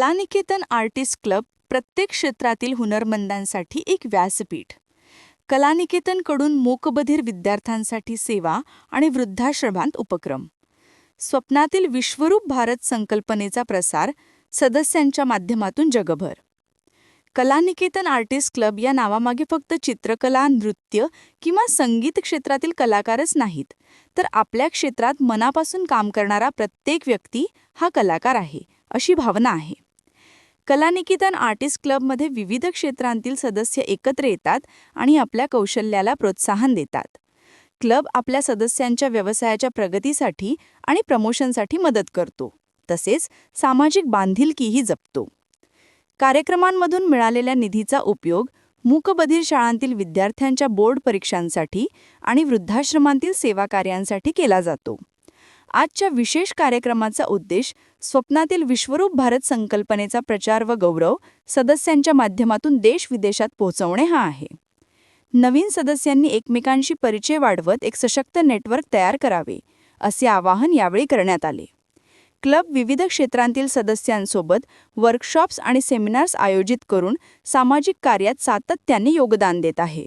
कलानिकेतन artist club प्रत्येक क्षेत्रातील हुनरमंदांसाठी एक व्यासपीठ. कलानिकेतनकडून मूकबधीर विद्यार्थ्यांसाठी सेवा आणि वृद्धाश्रमांत उपक्रम. स्वप्नातील विश्वरूप भारत संकल्पनेचा प्रसार सदस्यांच्या माध्यमातून जगभर. कलानिकेतन आर्टिस्ट क्लब या नावामागे फक्त चित्रकला नृत्य किंवा संगीत क्षेत्रातील कलाकारच नाहीत तर आपल्या क्षेत्रात मनापासून काम करणारा प्रत्येक व्यक्ती हा कलाकार आहे अशी भावना आहे. कलानिकेतन आर्टिस्ट क्लबमध्ये विविध क्षेत्रांतील सदस्य एकत्र येतात आणि आपल्या कौशल्याला प्रोत्साहन देतात. क्लब आपल्या सदस्यांच्या व्यवसायाच्या प्रगतीसाठी आणि प्रमोशनसाठी मदत करतो तसेच सामाजिक बांधिलकीही जपतो. कार्यक्रमांमधून मिळालेल्या निधीचा उपयोग मूकबधीर शाळांतील विद्यार्थ्यांच्या बोर्ड परीक्षांसाठी आणि वृद्धाश्रमांतील सेवा कार्यांसाठी केला जातो. आजच्या विशेष कार्यक्रमाचा उद्देश स्वप्नातील विश्वरूप भारत संकल्पनेचा प्रचार व गौरव सदस्यांच्या माध्यमातून देश-विदेशात पोहोचवणे हा आहे. नवीन सदस्यांनी एकमेकांशी परिचय वाढवत एक सशक्त नेटवर्क तयार करावे असे आवाहन यावेळी करण्यात आले. क्लब विविध क्षेत्रांतील सदस्यांसोबत वर्कशॉप्स आणि सेमिनार्स आयोजित करून सामाजिक कार्यात सातत्याने योगदान देत आहे.